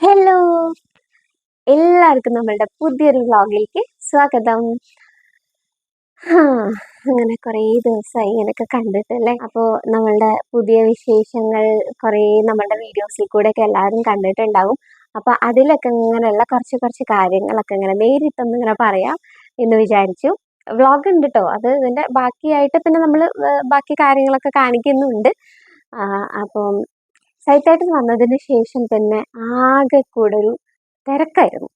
Hello എല്ലാവർക്കും നമ്മളുടെ പുതിയൊരു വ്ളോഗിലേക്ക് സ്വാഗതം. അങ്ങനെ കുറേ ദിവസമായി ഇങ്ങനെയൊക്കെ കണ്ടിട്ടല്ലേ? അപ്പോൾ നമ്മളുടെ പുതിയ വിശേഷങ്ങൾ കുറേ നമ്മളുടെ വീഡിയോസിൽ കൂടെയൊക്കെ എല്ലാവരും കണ്ടിട്ടുണ്ടാവും. അപ്പോൾ അതിലൊക്കെ ഇങ്ങനെയുള്ള കുറച്ച് കുറച്ച് കാര്യങ്ങളൊക്കെ ഇങ്ങനെ നേരിട്ടൊന്നും ഇങ്ങനെ പറയാം എന്ന് വിചാരിച്ചു. വ്ളോഗ് ഉണ്ട് കേട്ടോ അത് ഇതിന്റെ ബാക്കിയായിട്ട് പിന്നെ നമ്മൾ ബാക്കി കാര്യങ്ങളൊക്കെ കാണിക്കുന്നുണ്ട്. അപ്പം സൈറ്റായിട്ട് വന്നതിന് ശേഷം തന്നെ ആകെ കൂടെ ഒരു തിരക്കായിരുന്നു.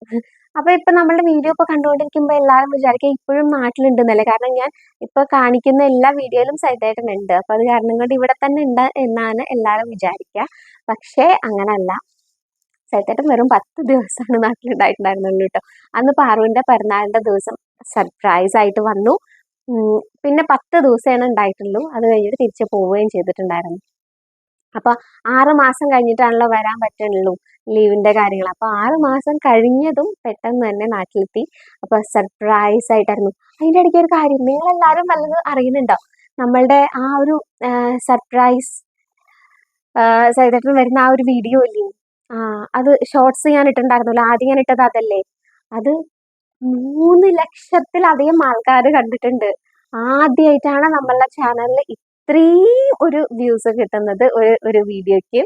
അപ്പൊ ഇപ്പൊ നമ്മളുടെ വീഡിയോ ഒക്കെ കണ്ടുകൊണ്ടിരിക്കുമ്പോൾ എല്ലാവരും വിചാരിക്കുക ഇപ്പോഴും നാട്ടിലുണ്ടെന്നല്ലേ? കാരണം ഞാൻ ഇപ്പൊ കാണിക്കുന്ന എല്ലാ വീഡിയോയിലും സൈറ്റായിട്ട് ഉണ്ട് അപ്പൊ അത് കാരണം കൊണ്ട് ഇവിടെ തന്നെ ഉണ്ട് എന്നാണ് എല്ലാവരും വിചാരിക്കുക പക്ഷേ അങ്ങനല്ല. സൈറ്റായിട്ട് വെറും പത്ത് ദിവസമാണ് നാട്ടിലുണ്ടായിട്ടുണ്ടായിരുന്നുള്ളൂ കേട്ടോ അന്ന് പാറുവിന്റെ പിറന്നാളിന്റെ ദിവസം സർപ്രൈസ് ആയിട്ട് വന്നു. പിന്നെ പത്ത് ദിവസമാണ് ഉണ്ടായിട്ടുള്ളൂ. അത് കഴിഞ്ഞിട്ട് തിരിച്ചു പോവുകയും ചെയ്തിട്ടുണ്ടായിരുന്നു. അപ്പൊ ആറ് മാസം കഴിഞ്ഞിട്ടാണല്ലോ വരാൻ പറ്റുള്ളൂ ലീവിന്റെ കാര്യങ്ങൾ. അപ്പൊ ആറ് മാസം കഴിഞ്ഞതും പെട്ടെന്ന് തന്നെ നാട്ടിലെത്തി. അപ്പൊ സർപ്രൈസ് ആയിട്ടായിരുന്നു. അതിന്റെ ഇടയ്ക്ക് ഒരു കാര്യം നിങ്ങൾ എല്ലാവരും വല്ലത് അറിയുന്നുണ്ടോ? നമ്മളുടെ ആ ഒരു സർപ്രൈസ് സൈതട്ടിൽ വരുന്ന ആ ഒരു വീഡിയോ ഇല്ലേ? ആ അത് ഷോർട്സ് ഞാൻ ഇട്ടിട്ടുണ്ടായിരുന്നല്ലോ. ആദ്യം ഞാൻ ഇട്ടത് അതല്ലേ? അത് മൂന്ന് ലക്ഷത്തിലധികം ആൾക്കാർ കണ്ടിട്ടുണ്ട്. ആദ്യമായിട്ടാണ് നമ്മളുടെ ചാനലിൽ ഇത്രയും ഒരു വ്യൂസ് കിട്ടുന്നത് ഒരു ഒരു വീഡിയോയ്ക്ക്.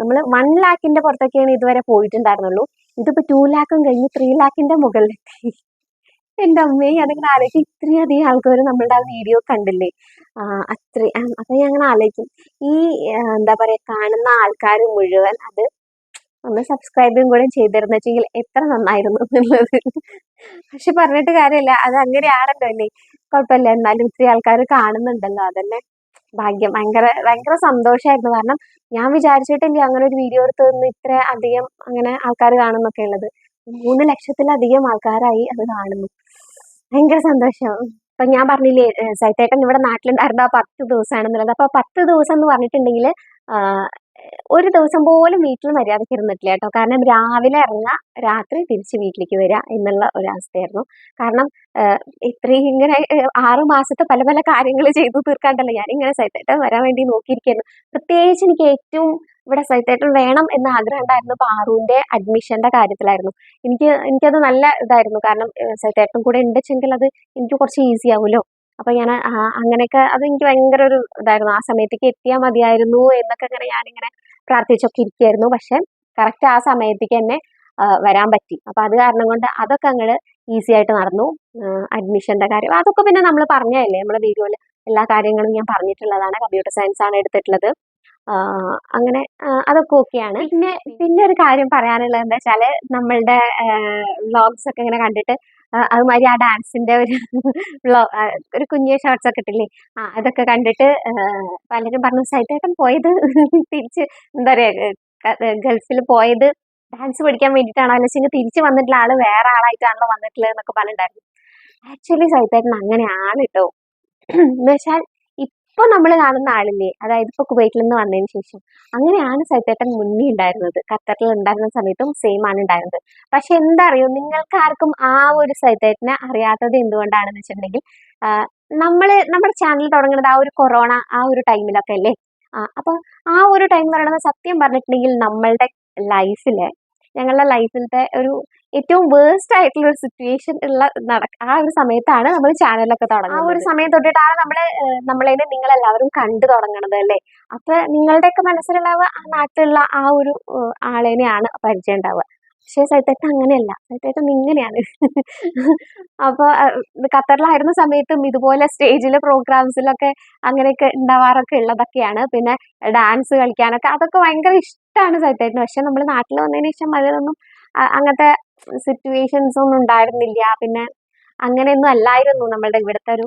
നമ്മൾ വൺ ലാക്കിന്റെ പുറത്തൊക്കെയാണ് ഇതുവരെ പോയിട്ടുണ്ടായിരുന്നുള്ളൂ. ഇതിപ്പോ ടു ലാക്കും കഴിഞ്ഞ് ത്രീ ലാക്കിന്റെ മുകളിലെത്തി. എന്റെ അമ്മയെ ഞാനിങ്ങനെ ആലോചിക്കും ഇത്രയും അധികം ആൾക്കാർ നമ്മളുടെ ആ വീഡിയോ കണ്ടില്ലേ? അത്രയും ഞാൻ അങ്ങനെ ആലോചിക്കും. ഈ എന്താ പറയാ കാണുന്ന ആൾക്കാർ മുഴുവൻ അത് ഒന്ന് സബ്സ്ക്രൈബും കൂടെ ചെയ്തിരുന്നു വെച്ചെങ്കിൽ എത്ര നന്നായിരുന്നു എന്നുള്ളത്. പക്ഷെ പറഞ്ഞിട്ട് കാര്യമില്ല. അത് അങ്ങനെയാണല്ലോ അല്ലേ കുഴപ്പമില്ല. എന്നാലും ഇത്രയും ആൾക്കാർ കാണുന്നുണ്ടല്ലോ. അതന്നെ ഭാഗ്യം. ഭയങ്കര ഭയങ്കര സന്തോഷമായിരുന്നു കാരണം ഞാൻ വിചാരിച്ചിട്ടില്ല അങ്ങനെ ഒരു വീഡിയോ എടുത്ത് നിന്ന് ഇത്ര അധികം അങ്ങനെ ആൾക്കാർ കാണുന്നൊക്കെ ഉള്ളത്. മൂന്ന് ലക്ഷത്തിലധികം ആൾക്കാരായി അത് കാണുന്നു. ഭയങ്കര സന്തോഷം. ഇപ്പൊ ഞാൻ പറഞ്ഞില്ലേ സൈത്തേട്ടൻ ഇവിടെ നാട്ടിലുണ്ടായിരുന്ന ആ പത്ത് ദിവസമാണെന്നുള്ളത്. അപ്പൊ പത്ത് ദിവസം എന്ന് പറഞ്ഞിട്ടുണ്ടെങ്കിൽ ഒരു ദിവസം പോലും വീട്ടിൽ മര്യാദയ്ക്ക് ഇരുന്നിട്ടില്ല കേട്ടോ. കാരണം രാവിലെ ഇറങ്ങുക രാത്രി തിരിച്ച് വീട്ടിലേക്ക് വരിക എന്നുള്ള ഒരു കാരണം ഇത്രയും ഇങ്ങനെ ആറു മാസത്തെ പല പല കാര്യങ്ങൾ ചെയ്തു തീർക്കാണ്ടല്ലോ ഞാൻ ഇങ്ങനെ സൈത്തേട്ടൻ വരാൻ വേണ്ടി നോക്കിയിരിക്കുന്നു പ്രത്യേകിച്ച് എനിക്ക് ഏറ്റവും ഇവിടെ സൈത്തേട്ടൻ വേണം എന്ന ആഗ്രഹം ഉണ്ടായിരുന്നു പാറുവിന്റെ അഡ്മിഷന്റെ കാര്യത്തിലായിരുന്നു. എനിക്ക് എനിക്കത് നല്ല ഇതായിരുന്നു. കാരണം സൈത്തേട്ടൻ കൂടെ ഉണ്ടെച്ചെങ്കിൽ അത് എനിക്ക് കുറച്ച് ഈസി ആവുമല്ലോ. അപ്പൊ ഞാൻ അങ്ങനെയൊക്കെ അത് എനിക്ക് ഭയങ്കര ഒരു ഇതായിരുന്നു. ആ സമയത്തേക്ക് എത്തിയാൽ മതിയായിരുന്നു എന്നൊക്കെ ഇങ്ങനെ ഞാനിങ്ങനെ പ്രാർത്ഥിച്ചൊക്കെ ഇരിക്കുകയായിരുന്നു പക്ഷെ കറക്റ്റ് ആ സമയത്തേക്ക് തന്നെ വരാൻ പറ്റി. അപ്പൊ അത് കാരണം കൊണ്ട് അതൊക്കെ അങ്ങോട്ട് ഈസി ആയിട്ട് നടന്നു. അഡ്മിഷന്റെ കാര്യം. അതൊക്കെ പിന്നെ നമ്മൾ പറഞ്ഞതല്ലേ? നമ്മുടെ വീഡിയോയിൽ എല്ലാ കാര്യങ്ങളും ഞാൻ പറഞ്ഞിട്ടുള്ളതാണ്. കമ്പ്യൂട്ടർ സയൻസ് ആണ് എടുത്തിട്ടുള്ളത്. അങ്ങനെ അതൊക്കെ ഓക്കെയാണ്. പിന്നെ പിന്നെ ഒരു കാര്യം പറയാനുള്ളത് എന്താ വെച്ചാൽ നമ്മളുടെ വ്ളോഗ്സ് ഒക്കെ ഇങ്ങനെ കണ്ടിട്ട് അതുമാതിരി ആ ഡാൻസിന്റെ ഒരു ഒരു കുഞ്ഞു ഷോർട്സ് ഒക്കെ ഇട്ടില്ലേ? ആ അതൊക്കെ കണ്ടിട്ട് പലരും പറഞ്ഞു സൈറ്റേട്ടൻ പോയത് തിരിച്ച് എന്താ പറയുക ഗൾഫിൽ പോയത് ഡാൻസ് പഠിക്കാൻ വേണ്ടിയിട്ടാണോ. അല്ലെങ്കിൽ തിരിച്ചു വന്നിട്ടുള്ള ആൾ വേറെ ആളായിട്ടാണല്ലോ വന്നിട്ടുള്ളത് എന്നൊക്കെ പറഞ്ഞിട്ടുണ്ടായിരുന്നു ആക്ച്വലി സൈത്തേട്ടൻ അങ്ങനെയാണ് കേട്ടോ എന്ന് വെച്ചാൽ ഇപ്പൊ നമ്മൾ കാണുന്ന ആളില്ലേ? അതായത് ഇപ്പൊ കുവൈറ്റിൽ നിന്ന് വന്നതിന് ശേഷം. അങ്ങനെയാണ് സൈത്തേട്ടൻ മുന്നേ ഉണ്ടായിരുന്നത്. ഖത്തറിൽ ഉണ്ടായിരുന്ന സമയത്തും സെയിം ആണ് ഉണ്ടായിരുന്നത്. പക്ഷെ എന്താ അറിയോ നിങ്ങൾക്ക് ആർക്കും ആ ഒരു സൈത്തേട്ടനെ അറിയാത്തത് എന്തുകൊണ്ടാണെന്ന് വെച്ചിട്ടുണ്ടെങ്കിൽ നമ്മൾ നമ്മുടെ ചാനൽ തുടങ്ങുന്നത് ആ ഒരു കൊറോണ ആ ഒരു ടൈമിലൊക്കെ അല്ലേ? ആ അപ്പൊ ആ ഒരു ടൈം എന്ന് പറയുന്നത് സത്യം പറഞ്ഞിട്ടുണ്ടെങ്കിൽ നമ്മളുടെ ലൈഫിലെ ഞങ്ങളുടെ ലൈഫിലത്തെ ഒരു ഏറ്റവും വേഴ്സ്റ്റ് ആയിട്ടുള്ള ഒരു സിറ്റുവേഷൻ ഉള്ള ആ ഒരു സമയത്താണ് നമ്മൾ ചാനലൊക്കെ തുടങ്ങുന്നത്. ആ ഒരു സമയം തൊട്ടിട്ടാണ് നമ്മൾ നമ്മളതിനെ നിങ്ങൾ എല്ലാവരും കണ്ടു തുടങ്ങണത് അല്ലേ? അപ്പൊ നിങ്ങളുടെയൊക്കെ മനസ്സിലുള്ള ആ നാട്ടിലുള്ള ആ ഒരു ആളേനെയാണ് പരിചയം ഉണ്ടാവുക. പക്ഷേ സൈത്തേട്ടൻ അങ്ങനെയല്ല. സൈത്തേട്ടൻ ഇങ്ങനെയാണ്. അപ്പൊ അഹ് ഖത്തറിലായിരുന്ന സമയത്തും ഇതുപോലെ സ്റ്റേജിലെ പ്രോഗ്രാംസിലൊക്കെ അങ്ങനെയൊക്കെ ഉണ്ടാവാറൊക്കെ ഉള്ളതൊക്കെയാണ്. പിന്നെ ഡാൻസ് കളിക്കാനൊക്കെ അതൊക്കെ ഭയങ്കര ഇഷ്ടമാണ് സൈത്തേട്ടന് പക്ഷെ നമ്മൾ നാട്ടിൽ വന്നതിന് ശേഷം അതിലൊന്നും അങ്ങനത്തെ സിറ്റുവേഷൻസ് ഒന്നും ഉണ്ടായിരുന്നില്ല. പിന്നെ അങ്ങനെയൊന്നും അല്ലായിരുന്നു നമ്മളുടെ ഇവിടുത്തെ ഒരു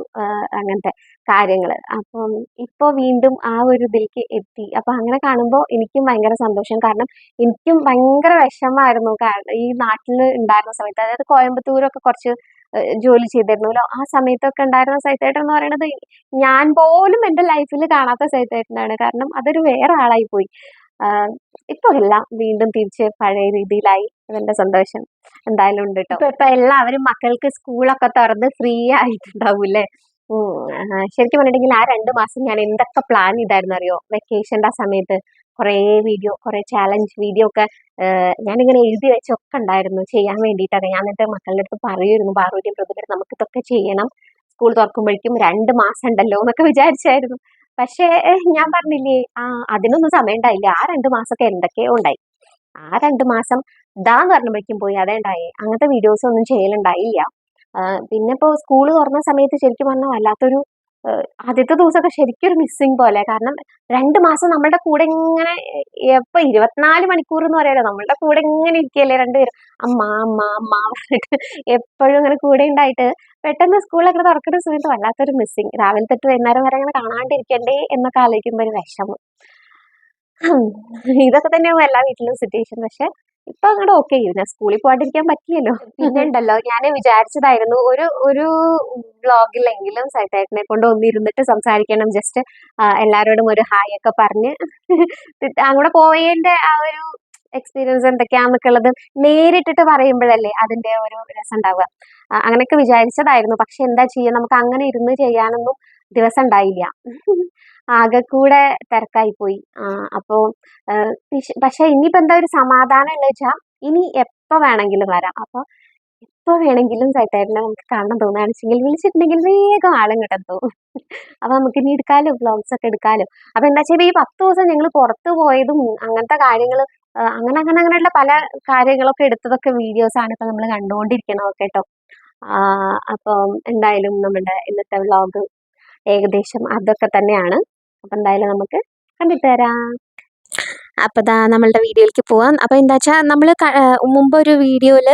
അങ്ങനത്തെ കാര്യങ്ങൾ അപ്പം ഇപ്പോൾ വീണ്ടും ആ ഒരു ഇതിലേക്ക് എത്തി. അപ്പം അങ്ങനെ കാണുമ്പോൾ എനിക്കും ഭയങ്കര സന്തോഷം. കാരണം എനിക്കും ഭയങ്കര വിഷമമായിരുന്നു. ഈ നാട്ടിൽ ഉണ്ടായിരുന്ന സമയത്ത് അതായത് കോയമ്പത്തൂരൊക്കെ കുറച്ച് ജോലി ചെയ്തിരുന്നല്ലോ. ആ സമയത്തൊക്കെ ഉണ്ടായിരുന്ന സൈത്തേട്ടൻ എന്ന് പറയുന്നത് ഞാൻ പോലും എന്റെ ലൈഫിൽ കാണാത്ത സൈത്തേട്ടനാണ്. കാരണം അതൊരു വേറെ ആളായി പോയി. ഇപ്പൊ വീണ്ടും തിരിച്ച് പഴയ രീതിയിലായി. അതിന്റെ സന്തോഷം. എന്തായാലും ഉണ്ട് കേട്ടോ ഇപ്പൊ എല്ലാവരും മക്കൾക്ക് സ്കൂളൊക്കെ തുറന്ന് ഫ്രീ ആയിട്ടുണ്ടാവൂല്ലേ? ശരിക്കും പറഞ്ഞിട്ടുണ്ടെങ്കിൽ ആ രണ്ട് മാസം ഞാൻ എന്തൊക്കെ പ്ലാൻ ചെയ്തായിരുന്നു അറിയോ? വെക്കേഷന്റെ ആ സമയത്ത് കുറേ വീഡിയോ കുറേ ചാലഞ്ച് വീഡിയോ ഒക്കെ ഞാനിങ്ങനെ എഴുതി വെച്ചൊക്കെ ഉണ്ടായിരുന്നു. ചെയ്യാൻ വേണ്ടിയിട്ടൊക്കെ ഞാൻ എന്നിട്ട് മക്കളുടെ അടുത്ത് പറയുമായിരുന്നു പാർവതിയും പ്രതിഭ നമുക്ക് ഇതൊക്കെ ചെയ്യണം. സ്കൂൾ തുറക്കുമ്പോഴേക്കും രണ്ട് മാസം ഉണ്ടല്ലോ എന്നൊക്കെ വിചാരിച്ചായിരുന്നു. പക്ഷേ ഞാൻ പറഞ്ഞില്ലേ ആ അതിനൊന്നും സമയം ഉണ്ടായില്ല. ആ രണ്ട് മാസമൊക്കെ എന്തൊക്കെയോ ഉണ്ടായി. ആ രണ്ട് മാസം ഇതാന്ന് പറഞ്ഞപ്പോഴേക്കും പോയി അതേ ഉണ്ടായി. അങ്ങനത്തെ വീഡിയോസ് ഒന്നും ചെയ്യലുണ്ടായില്ല. പിന്നെ ഇപ്പോൾ സ്കൂൾ തുറന്ന സമയത്ത് ശരിക്കും പറഞ്ഞാൽ വല്ലാത്തൊരു ആദ്യത്തെ ദിവസമൊക്കെ ശരിക്കും ഒരു മിസ്സിങ് പോലെ. കാരണം രണ്ട് മാസം നമ്മളുടെ കൂടെ ഇങ്ങനെ എപ്പോൾ ഇരുപത്തിനാല് മണിക്കൂർ എന്ന് പറയാലോ നമ്മളുടെ കൂടെ ഇങ്ങനെ ഇരിക്കുകയല്ലേ രണ്ടുപേരും. അമ്മ അമ്മ അമ്മ പറഞ്ഞിട്ട് എപ്പോഴും ഇങ്ങനെ കൂടെ ഉണ്ടായിട്ട് പെട്ടെന്ന് സ്കൂളൊക്കെ തുറക്കുന്ന സമയത്ത് വല്ലാത്തൊരു മിസ്സിങ് രാവിലെ തൊട്ട് വൈകുന്നേരം വരെ അങ്ങനെ കാണാണ്ടിരിക്കണ്ടേ എന്നൊക്കെ ആലോചിക്കുമ്പോൾ ഒരു വിഷമം. ഇതൊക്കെ തന്നെയാവും എല്ലാ വീട്ടിലും സിറ്റുവേഷൻ പക്ഷെ ഇപ്പൊ അങ്ങോട്ട് ഓക്കെ ഞാൻ സ്കൂളിൽ പോകാണ്ടിരിക്കാൻ പറ്റിയല്ലോ. പിന്നെ ഉണ്ടല്ലോ. ഞാൻ വിചാരിച്ചതായിരുന്നു ഒരു ഒരു ബ്ലോഗിലെങ്കിലും സൈറ്റായിട്ടിനെ കൊണ്ട് ഒന്നിരുന്നിട്ട് സംസാരിക്കണം. ജസ്റ്റ് എല്ലാരോടും ഒരു ഹായ് ഒക്കെ പറഞ്ഞ്. അങ്ങോട്ട് പോയതിന്റെ ആ ഒരു എക്സ്പീരിയൻസ് എന്തൊക്കെയാന്നൊക്കെ ഉള്ളത് നേരിട്ടിട്ട് പറയുമ്പോഴല്ലേ അതിന്റെ ഒരു രസം ഉണ്ടാവുക. അങ്ങനെയൊക്കെ വിചാരിച്ചതായിരുന്നു. പക്ഷെ എന്താ ചെയ്യുക നമുക്ക് അങ്ങനെ ഇരുന്ന് ചെയ്യാനൊന്നും ദിവസം ഉണ്ടായില്ല. ആകെ കൂടെ തിരക്കായി പോയി. ആ, അപ്പോ ആ, പിശ്- പക്ഷെ ഇനിയിപ്പോ എന്താ ഒരു സമാധാനം എന്ന് വെച്ചാൽ ഇനി എപ്പോൾ വേണമെങ്കിലും വരാം. അപ്പൊ എപ്പോൾ വേണമെങ്കിലും സൈത്തേട്ടനെ നമുക്ക് കാണാൻ തോന്നുകയാണ് വെച്ചെങ്കിൽ വിളിച്ചിട്ടുണ്ടെങ്കിൽ വേഗം ആളും കിട്ടും അപ്പൊ നമുക്ക് ഇനി എടുക്കാലോ വ്ളോഗ്സ് ഒക്കെ എടുക്കാലോ. അപ്പൊ എന്താ വെച്ചാൽ ഈ പത്ത് ദിവസം ഞങ്ങൾ പുറത്ത് പോയതും അങ്ങനത്തെ കാര്യങ്ങൾ അങ്ങനെ അങ്ങനെ അങ്ങനെയുള്ള പല കാര്യങ്ങളൊക്കെ എടുത്തതൊക്കെ വീഡിയോസ് ആണ് ഇപ്പൊ നമ്മൾ കണ്ടുകൊണ്ടിരിക്കണതൊക്കെ കേട്ടോ. അപ്പം എന്തായാലും നമ്മുടെ ഇന്നത്തെ വ്ളോഗ് ഏകദേശം അതൊക്കെ തന്നെയാണ്. അപ്പൊ എന്തായാലും നമുക്ക് കണ്ടിട്ട് തരാം അപ്പോൾ നമ്മളുടെ വീഡിയോയിലേക്ക് പോവാം. അപ്പോൾ എന്താ വെച്ചാൽ നമ്മൾ മുമ്പ് ഒരു വീഡിയോയിൽ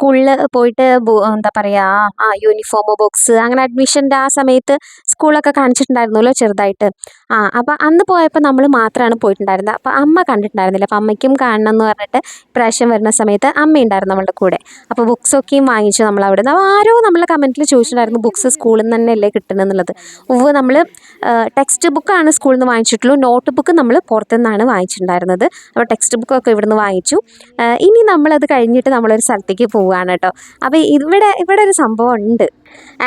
സ്കൂളിൽ പോയിട്ട് എന്താ പറയുക ആ യൂണിഫോം ബോക്സ് അങ്ങനെ അഡ്മിഷന്റെ ആ സമയത്ത് സ്കൂളൊക്കെ കാണിച്ചിട്ടുണ്ടായിരുന്നല്ലോ ചെറുതായിട്ട്. ആ അപ്പോൾ അന്ന് പോയപ്പോൾ നമ്മൾ മാത്രമാണ് പോയിട്ടുണ്ടായിരുന്നത്. അപ്പോൾ അമ്മ കണ്ടിട്ടുണ്ടായിരുന്നില്ല. അപ്പോൾ അമ്മയ്ക്കും കാണണം എന്ന് പറഞ്ഞിട്ട് പ്രാവശ്യം വരുന്ന സമയത്ത് അമ്മ ഉണ്ടായിരുന്നു നമ്മളുടെ കൂടെ. അപ്പോൾ ബുക്സൊക്കെയും വാങ്ങിച്ചു നമ്മൾ അവിടെ നിന്ന് ആരോ നമ്മളെ കമന്റിൽ ചോദിച്ചിട്ടുണ്ടായിരുന്നു ബുക്സ് സ്കൂളിൽ നിന്ന് കിട്ടണം എന്നുള്ളത്? ഉവ്വ് നമ്മൾ ടെക്സ്റ്റ് ബുക്കാണ് സ്കൂളിൽ നിന്ന് വാങ്ങിച്ചിട്ടുള്ളൂ. നോട്ട് ബുക്ക് നമ്മൾ പുറത്തുനിന്നാണ് വാങ്ങിച്ചിട്ടുണ്ടായിരുന്നത്. അപ്പോൾ ടെക്സ്റ്റ് ബുക്കൊക്കെ ഇവിടുന്ന് വാങ്ങിച്ചു. ഇനി നമ്മളത് കഴിഞ്ഞിട്ട് നമ്മളൊരു സ്ഥലത്തേക്ക് പോവുകയാണ് കേട്ടോ. അപ്പോൾ ഇവിടെ ഇവിടെ ഒരു സംഭവം ഉണ്ട്.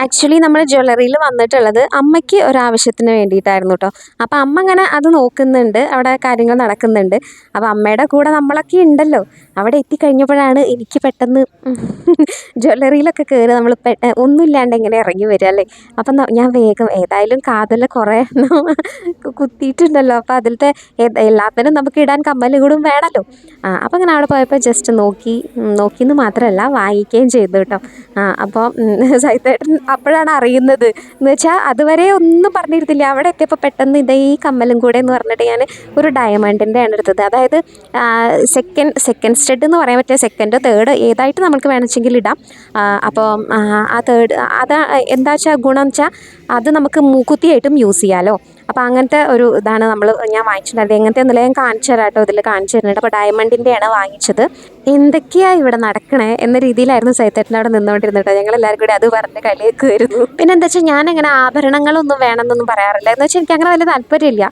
ആക്ച്വലി നമ്മൾ ജ്വല്ലറിയിൽ വന്നിട്ടുള്ളത് അമ്മയ്ക്ക് ഒരാവശ്യത്തിന് വേണ്ടിയിട്ടായിരുന്നു കേട്ടോ അപ്പോൾ അമ്മ അങ്ങനെ അത് നോക്കുന്നുണ്ട് അവിടെ കാര്യങ്ങൾ നടക്കുന്നുണ്ട്. അപ്പോൾ അമ്മയുടെ കൂടെ നമ്മളൊക്കെ ഉണ്ടല്ലോ. അവിടെ എത്തിക്കഴിഞ്ഞപ്പോഴാണ് എനിക്ക് പെട്ടെന്ന് ജ്വല്ലറിയിലൊക്കെ കയറി നമ്മൾ ഒന്നുമില്ലാണ്ട് ഇങ്ങനെ ഇറങ്ങി വരിക അല്ലേ? അപ്പം ഞാൻ വേഗം ഏതായാലും കാതിൽ കുറേ കുത്തിയിട്ടുണ്ടല്ലോ. അപ്പോൾ അതിലത്തെ എല്ലാത്തിനും നമുക്ക് ഇടാൻ കമ്മലും കൂടും വേണമല്ലോ ആ അപ്പോൾ അങ്ങനെ അവിടെ പോയപ്പോൾ ജസ്റ്റ് നോക്കി നോക്കിയെന്ന് മാത്രമല്ല വാങ്ങിക്കുകയും ചെയ്തു കേട്ടോ ആ അപ്പോൾ സൈത്തേട്ടൻ അപ്പോഴാണ് അറിയുന്നത്. എന്ന് വെച്ചാൽ അതുവരെ ഒന്നും പറഞ്ഞിരുന്നില്ല. അവിടെ എത്തിയപ്പോൾ പെട്ടെന്ന് ഇതേ ഈ കമ്മലും കൂടെ എന്ന് പറഞ്ഞിട്ട് ഞാൻ ഒരു ഡയമണ്ടിന്റെ ആണ് എടുത്തത്. അതായത് സെക്കൻഡ് സെക്കൻഡ് സ്റ്റെഡ് എന്ന് പറയാൻ പറ്റില്ല. സെക്കൻഡ് തേർഡ് ഏതായിട്ട് നമുക്ക് വേണമെങ്കിൽ ഇടാം. അപ്പോൾ ആ, തേർഡ് അത് എന്താ വെച്ചാൽ ഗുണം വെച്ചാൽ അത് നമുക്ക് മൂക്കുത്തിയായിട്ടും യൂസ് ചെയ്യാമല്ലോ അപ്പോൾ അങ്ങനത്തെ ഒരു ഇതാണ് നമ്മൾ ഞാൻ വാങ്ങിച്ചിട്ടുണ്ടായിരുന്നത്. എങ്ങനത്തെ ഒന്നുമില്ല ഞാൻ കാണിച്ചു തരാം കേട്ടോ ഇതിൽ കാണിച്ചു തരുന്നുണ്ട്. അപ്പോൾ ഡയമണ്ടിന്റെയാണ് വാങ്ങിച്ചത്. എന്തൊക്കെയാണ് ഇവിടെ നടക്കണേ എന്ന രീതിയിലായിരുന്നു സൈത്തേട്ടൻ അവിടെ നിന്നുകൊണ്ടിരുന്നത് കേട്ടോ. ഞങ്ങൾ എല്ലാവരും കൂടി അത് പറഞ്ഞ് കളിയാക്കുമായിരുന്നു പിന്നെ എന്താ വെച്ചാൽ ഞാൻ അങ്ങനെ ആഭരണങ്ങളൊന്നും വേണമെന്നൊന്നും പറയാറില്ല. എന്ന് വെച്ചാൽ എനിക്ക് അങ്ങനെ വലിയ താല്പര്യമില്ല.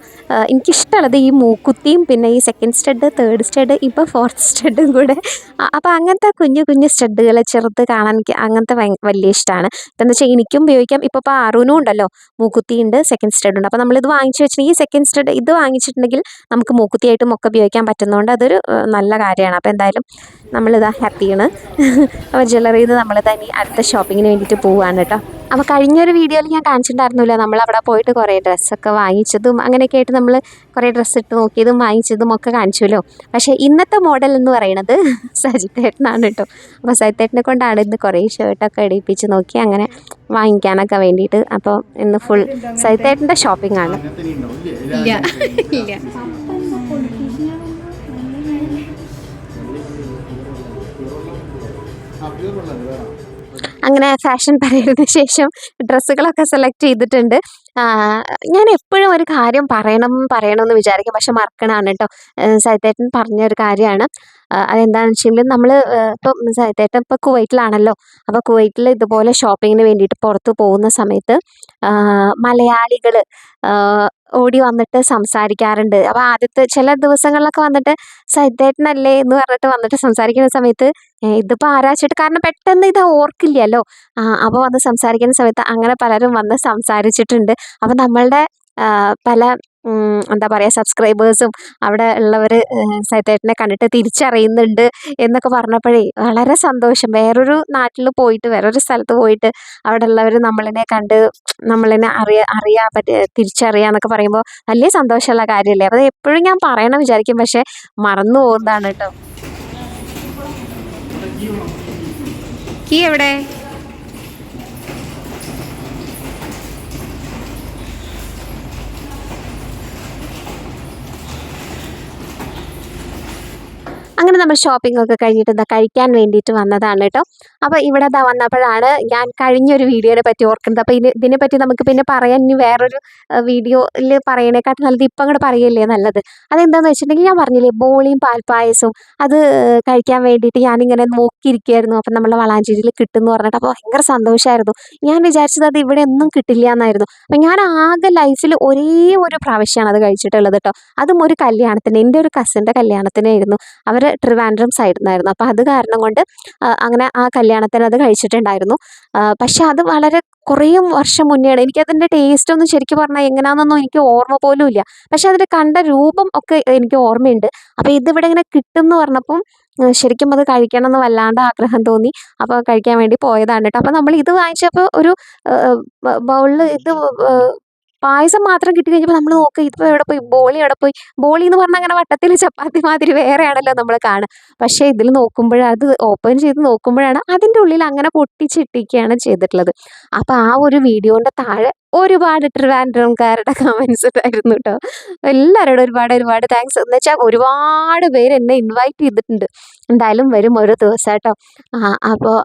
എനിക്കിഷ്ടമുള്ളത് ഈ മൂക്കുത്തിയും പിന്നെ ഈ സെക്കൻഡ് സ്റ്റഡ് തേർഡ് സ്റ്റഡ് ഇപ്പോൾ ഫോർത്ത് സ്റ്റഡും കൂടെ. അപ്പോൾ അങ്ങനത്തെ കുഞ്ഞു കുഞ്ഞു സ്റ്റഡുകൾ ചെറുത് കാണാൻ എനിക്ക് അങ്ങനത്തെ വലിയ ഇഷ്ടമാണ് ഇപ്പം എന്താ വെച്ചാൽ എനിക്കും ഉപയോഗിക്കാം. ഇപ്പോൾ ഇപ്പോൾ അറുനും ഉണ്ടല്ലോ. മൂക്കുത്തി ഉണ്ട് സെക്കൻഡ് സ്റ്റഡ് ഉണ്ട്. അപ്പോൾ നമ്മളിത് വാങ്ങിച്ചു വെച്ചിട്ടുണ്ടെങ്കിൽ ഈ സെക്കൻഡ് സ്റ്റഡ് ഇത് വാങ്ങിച്ചിട്ടുണ്ടെങ്കിൽ നമുക്ക് മൂക്കുത്തിയായിട്ടും ഒക്കെ ഉപയോഗിക്കാൻ പറ്റുന്നതുകൊണ്ട് അതൊരു നല്ല കാര്യമാണ്. അപ്പോൾ എന്തായാലും നമ്മളിതാ ഹാപ്പിയാണ്. അപ്പോൾ ജ്വല്ലറിയിൽ നിന്ന് നമ്മളിതാ ഇനി അടുത്ത ഷോപ്പിങ്ങിന് വേണ്ടിയിട്ട് പോവുകയാണ് കേട്ടോ. അപ്പോൾ കഴിഞ്ഞൊരു വീഡിയോയിൽ ഞാൻ കാണിച്ചിട്ടുണ്ടായിരുന്നില്ല നമ്മൾ അവിടെ പോയിട്ട് കുറേ ഡ്രസ്സൊക്കെ വാങ്ങിച്ചതും അങ്ങനെയൊക്കെ ആയിട്ട് നമ്മൾ കുറേ ഡ്രസ്സ് ഇട്ട് നോക്കിയതും വാങ്ങിച്ചതും ഒക്കെ കാണിച്ചുല്ലോ പക്ഷേ ഇന്നത്തെ മോഡൽ എന്ന് പറയുന്നത് സജിത്തേട്ടനാണ് കേട്ടോ. അപ്പോൾ സജിത്തേട്ടനെ കൊണ്ടാണ് ഇന്ന് കുറേ ഷർട്ടൊക്കെ ഇടിപ്പിച്ച് നോക്കി അങ്ങനെ വാങ്ങിക്കാനൊക്കെ വേണ്ടിയിട്ട്. അപ്പോൾ ഇന്ന് ഫുൾ സജിത്തേട്ടന്റെ ഷോപ്പിംഗ് ആണ്. ഇല്ല. ഇല്ല. അങ്ങനെ ഫാഷൻ പരേഡിന് ശേഷം ഡ്രസ്സുകളൊക്കെ സെലക്ട് ചെയ്തിട്ടുണ്ട്. ഞാൻ എപ്പോഴും ഒരു കാര്യം പറയണം പറയണം എന്ന് വിചാരിക്കും. പക്ഷെ മറക്കണാണ് കേട്ടോ. സൈത്തേട്ടൻ പറഞ്ഞ ഒരു കാര്യമാണ്. അതെന്താണെന്ന് വെച്ചെങ്കിൽ നമ്മൾ ഇപ്പം സൈത്തേട്ടൻ ഇപ്പോൾ കുവൈറ്റിലാണല്ലോ. അപ്പോൾ കുവൈറ്റിൽ ഇതുപോലെ ഷോപ്പിങ്ങിന് വേണ്ടിയിട്ട് പുറത്ത് പോകുന്ന സമയത്ത് മലയാളികൾ ഓടി വന്നിട്ട് സംസാരിക്കാറുണ്ട്. അപ്പോൾ ആദ്യത്തെ ചില ദിവസങ്ങളിലൊക്കെ വന്നിട്ട് സൈത്തേട്ടനല്ലേ എന്ന് പറഞ്ഞിട്ട് വന്നിട്ട് സംസാരിക്കുന്ന സമയത്ത് ഇതിപ്പോൾ ആരാച്ചിട്ട് കാരണം പെട്ടെന്ന് ഇത് ഓർക്കില്ലല്ലോ. അപ്പോൾ വന്ന് സംസാരിക്കുന്ന സമയത്ത് അങ്ങനെ പലരും വന്ന് സംസാരിച്ചിട്ടുണ്ട്. അപ്പോൾ നമ്മളുടെ പല എന്താ പറയുക സബ്സ്ക്രൈബേഴ്സും അവിടെ ഉള്ളവർ സൈത്തേട്ടനെ കണ്ടിട്ട് തിരിച്ചറിയുന്നുണ്ട് എന്നൊക്കെ പറഞ്ഞപ്പോഴേ വളരെ സന്തോഷം. വേറൊരു നാട്ടിൽ പോയിട്ട് വേറൊരു സ്ഥലത്ത് പോയിട്ട് അവിടെ ഉള്ളവർ നമ്മളിനെ കണ്ട് നമ്മളിനെ അറിയാ അറിയാൻ പറ്റി തിരിച്ചറിയാന്നൊക്കെ പറയുമ്പോൾ വലിയ സന്തോഷമുള്ള കാര്യമല്ലേ? അപ്പോൾ എപ്പോഴും ഞാൻ പറയണം വിചാരിക്കും പക്ഷേ മറന്നു പോകുന്നതാണ് കേട്ടോ. കീ എവിടെ? നമ്മൾ ഷോപ്പിംഗ് ഒക്കെ കഴിഞ്ഞിട്ട് എന്താ കഴിക്കാൻ വേണ്ടിയിട്ട് വന്നതാണ് കേട്ടോ. അപ്പോൾ ഇവിടെ എന്താ വന്നപ്പോഴാണ് ഞാൻ കഴിഞ്ഞൊരു വീഡിയോനെ പറ്റി ഓർക്കുന്നത്. അപ്പോൾ ഇതിനെ പറ്റി നമുക്ക് പിന്നെ പറയാൻ ഇനി വേറൊരു വീഡിയോയിൽ പറയണേക്കാട്ടും നല്ലത് ഇപ്പം അങ്ങോട്ട് പറയല്ലേ നല്ലത്. അതെന്താണെന്ന് വെച്ചിട്ടുണ്ടെങ്കിൽ ഞാൻ പറഞ്ഞില്ലേ ബോളിയും പാൽപ്പായസവും അത് കഴിക്കാൻ വേണ്ടിയിട്ട് ഞാനിങ്ങനെ നോക്കിയിരിക്കുകയായിരുന്നു അപ്പം നമ്മളെ വളാഞ്ചേരിയിൽ കിട്ടുമെന്ന് പറഞ്ഞിട്ട്. അപ്പോൾ ഭയങ്കര സന്തോഷമായിരുന്നു ഞാൻ വിചാരിച്ചത് അത് ഇവിടെ ഒന്നും കിട്ടില്ല എന്നായിരുന്നു. അപ്പം ഞാൻ ആകെ ലൈഫിൽ ഒരേ ഒരു പ്രാവശ്യമാണ് അത് കഴിച്ചിട്ടുള്ളത് കേട്ടോ. അതും ഒരു കല്യാണത്തിന്. എന്റെ ഒരു കസിന്റെ കല്യാണത്തിനായിരുന്നു. അവർ ട്രിവാൻഡ്രം സൈഡിൽ നിന്നായിരുന്നു അപ്പോൾ അത് കാരണം കൊണ്ട് അങ്ങനെ ആ കല്യാണത്തിന് അത് കഴിച്ചിട്ടുണ്ടായിരുന്നു. പക്ഷെ അത് വളരെ കുറേ വർഷം മുന്നെയാണ്. എനിക്കതിന്റെ ടേസ്റ്റ് ഒന്നും ശരിക്കും പറഞ്ഞാൽ എങ്ങനെയാണെന്നൊന്നും എനിക്ക് ഓർമ്മ പോലും ഇല്ല പക്ഷെ അതിന്റെ കണ്ട രൂപം ഒക്കെ എനിക്ക് ഓർമ്മയുണ്ട്. അപ്പോൾ ഇതിവിടെ ഇങ്ങനെ കിട്ടും എന്ന് പറഞ്ഞപ്പം ശരിക്കും അത് കഴിക്കണം എന്ന് വല്ലാണ്ട് ആഗ്രഹം തോന്നി. അപ്പോൾ കഴിക്കാൻ വേണ്ടി പോയതാണ് കേട്ടോ. അപ്പോൾ നമ്മൾ ഇത് വാങ്ങിച്ചപ്പോൾ ഒരു ബൗളിൽ ഇത് പായസം മാത്രം കിട്ടി കഴിഞ്ഞപ്പോൾ നമ്മൾ നോക്കുക ഇതിപ്പോൾ എവിടെ പോയി? ബോളി എവിടെ പോയി? ബോളി എന്ന് പറഞ്ഞാൽ അങ്ങനെ വട്ടത്തിൽ ചപ്പാത്തി മാതിരി വേറെയാണല്ലോ നമ്മൾ കാണുക പക്ഷേ ഇതിൽ നോക്കുമ്പോൾ അത് ഓപ്പൺ ചെയ്ത് നോക്കുമ്പോഴാണ് അതിന്റെ ഉള്ളിൽ അങ്ങനെ പൊട്ടിച്ചിട്ടിരിക്കുകയാണ് ചെയ്തിട്ടുള്ളത്. അപ്പോൾ ആ ഒരു വീഡിയോന്റെ താഴെ ഒരുപാട് ട്രിവാൻഡ്രംകാരുടെ കമൻസ് ഉണ്ടായിരുന്നു കേട്ടോ എല്ലാവരോടും ഒരുപാട് ഒരുപാട് താങ്ക്സ് എന്ന് വെച്ചാൽ ഒരുപാട് പേര് എന്നെ ഇൻവൈറ്റ് ചെയ്തിട്ടുണ്ട്. എന്തായാലും വരും ഓരോ ദിവസം കേട്ടോ അപ്പോൾ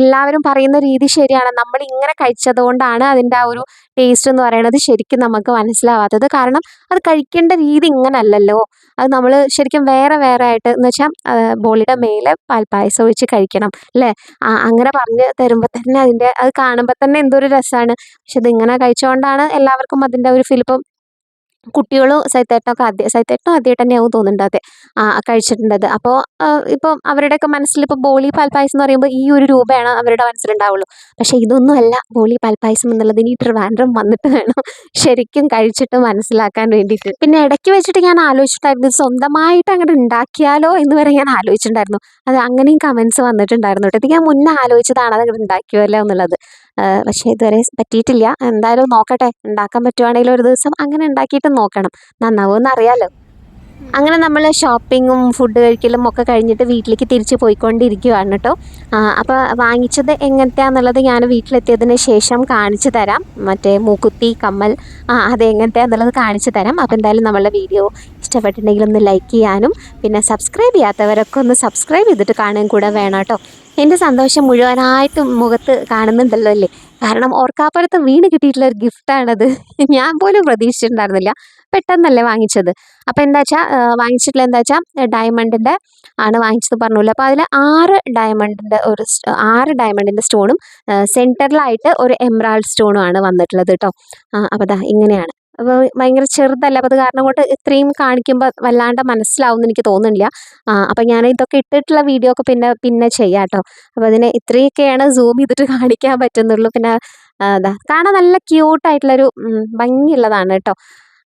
എല്ലാവരും പറയുന്ന രീതി ശരിയാണ്. നമ്മൾ ഇങ്ങനെ കഴിച്ചതുകൊണ്ടാണ് അതിന്റെ ആ ഒരു ടേസ്റ്റ് എന്ന് പറയുന്നത് ശരിക്കും നമുക്ക് മനസ്സിലാവാത്തത്. കാരണം അത് കഴിക്കേണ്ട രീതി ഇങ്ങനെ അല്ലല്ലോ അത് നമ്മൾ ശരിക്കും വേറെ വേറെ ആയിട്ട് എന്ന് വെച്ചാൽ ബോളിയുടെ മേലെ പാൽപ്പായസം ഒഴിച്ച് കഴിക്കണം അല്ലേ? അങ്ങനെ പറഞ്ഞ് തരുമ്പോൾ തന്നെ അതിന്റെ അത് കാണുമ്പോൾ തന്നെ എന്തൊരു രസമാണ് പക്ഷെ ഇതിങ്ങനെ കഴിച്ചുകൊണ്ടാണ് എല്ലാവർക്കും അതിന്റെ ഒരു ഫിലിപ്പം കുട്ടികളും സൈത്തേട്ടനൊക്കെ ആദ്യം സൈത്തേട്ടനും ആദ്യമായിട്ട് തന്നെയാവും തോന്നുന്നുണ്ട് അതെ. കഴിച്ചിട്ടുണ്ടത്. അപ്പോൾ ഇപ്പം അവരുടെയൊക്കെ മനസ്സിൽ ഇപ്പോൾ ബോളി പാൽപ്പായസം എന്ന് പറയുമ്പോൾ ഈ ഒരു രൂപയാണ് അവരുടെ മനസ്സിലുണ്ടാവുള്ളൂ. പക്ഷേ ഇതൊന്നും അല്ല ബോളി പാൽപ്പായസം എന്നുള്ളത്. ഇനി ട്രിവാൻഡ്രം വന്നിട്ട് വേണം ശരിക്കും കഴിച്ചിട്ട് മനസ്സിലാക്കാൻ വേണ്ടിയിട്ട്. പിന്നെ ഇടയ്ക്ക് വെച്ചിട്ട് ഞാൻ ആലോചിച്ചിട്ടുണ്ടായിരുന്നു. സ്വന്തമായിട്ട് അങ്ങോട്ട് ഉണ്ടാക്കിയാലോ എന്ന് വരെ ഞാൻ ആലോചിച്ചിട്ടുണ്ടായിരുന്നു. അത് അങ്ങനെയും കമൻസ് വന്നിട്ടുണ്ടായിരുന്നു കേട്ടോ. ഇത് ഞാൻ മുന്നേ ആലോചിച്ചതാണ് അത് ഉണ്ടാക്കിയല്ലോ എന്നുള്ളത്. പക്ഷേ ഇതുവരെ പറ്റിയിട്ടില്ല. എന്തായാലും നോക്കട്ടെ. ഉണ്ടാക്കാൻ പറ്റുവാണെങ്കിൽ ഒരു ദിവസം അങ്ങനെ ഉണ്ടാക്കിയിട്ട് നോക്കണം. നന്നാവുമെന്ന് അറിയാലോ. അങ്ങനെ നമ്മൾ ഷോപ്പിങ്ങും ഫുഡ് കഴിക്കലും ഒക്കെ കഴിഞ്ഞിട്ട് വീട്ടിലേക്ക് തിരിച്ച് പോയിക്കൊണ്ടിരിക്കുകയാണ് കേട്ടോ അപ്പോൾ വാങ്ങിച്ചത് എങ്ങനത്തെയാണെന്നുള്ളത് ഞാൻ വീട്ടിലെത്തിയതിന് ശേഷം കാണിച്ചു തരാം. മറ്റേ മൂക്കുത്തി കമ്മൽ അത് എങ്ങനത്തെയാണെന്നുള്ളത് കാണിച്ചു തരാം. അപ്പോൾ എന്തായാലും നമ്മളുടെ വീഡിയോ ഇഷ്ടപ്പെട്ടിട്ടുണ്ടെങ്കിൽ ഒന്ന് ലൈക്ക് ചെയ്യാനും പിന്നെ സബ്സ്ക്രൈബ് ചെയ്യാത്തവരൊക്കെ ഒന്ന് സബ്സ്ക്രൈബ് ചെയ്തിട്ട് കാണുകയും കൂടെ വേണം കേട്ടോ എന്റെ സന്തോഷം മുഴുവനായിട്ടും മുഖത്ത് കാണുന്നുണ്ടല്ലോ അല്ലേ? കാരണം ഓർക്കാപ്പുറത്ത് വീണ് കിട്ടിയിട്ടുള്ള ഒരു ഗിഫ്റ്റാണത് ഞാൻ പോലും പ്രതീക്ഷിച്ചിട്ടുണ്ടായിരുന്നില്ല. പെട്ടെന്നല്ലേ വാങ്ങിച്ചത്. അപ്പോൾ എന്താ വെച്ചാൽ വാങ്ങിച്ചിട്ടുള്ള എന്താ വെച്ചാൽ ഡയമണ്ടിന്റെ ആണ് വാങ്ങിച്ചത് പറഞ്ഞുള്ളൂ അപ്പോൾ അതിൽ ആറ് ഡയമണ്ടിന്റെ ഒരു ആറ് ഡയമണ്ടിന്റെ സ്റ്റോണും സെന്ററിലായിട്ട് ഒരു എംറാൾഡ് സ്റ്റോണും ആണ് വന്നിട്ടുള്ളത് കേട്ടോ അപ്പോൾ ദാ ഇങ്ങനെയാണ്. അപ്പോൾ ഭയങ്കര ചെറുതല്ല. അപ്പോൾ അത് കാരണം കൊണ്ട് ഇത്രയും കാണിക്കുമ്പോൾ വല്ലാണ്ട് മനസ്സിലാവുമെന്ന് എനിക്ക് തോന്നുന്നില്ല. അപ്പോൾ ഞാൻ ഇതൊക്കെ ഇട്ടിട്ടുള്ള വീഡിയോ ഒക്കെ പിന്നെ പിന്നെ ചെയ്യാം കേട്ടോ. അപ്പോൾ അതിനെ ഇത്രയൊക്കെയാണ് സൂം ചെയ്തിട്ട് കാണിക്കാൻ പറ്റുന്നുള്ളൂ. പിന്നെ അതാ കാണാൻ നല്ല ക്യൂട്ടായിട്ടുള്ളൊരു ഭംഗിയുള്ളതാണ് കേട്ടോ.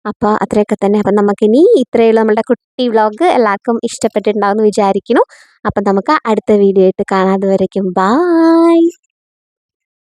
അപ്പോൾ അത്രയൊക്കെ തന്നെ. അപ്പം നമുക്കിനി ഇത്രയുള്ള നമ്മുടെ കുട്ടി വ്ളോഗ് എല്ലാവർക്കും ഇഷ്ടപ്പെട്ടിട്ടുണ്ടാവും എന്ന് വിചാരിക്കുന്നു. അപ്പം നമുക്ക് അടുത്ത വീഡിയോ ആയിട്ട് കാണാതെ വരയ്ക്കും ബായ്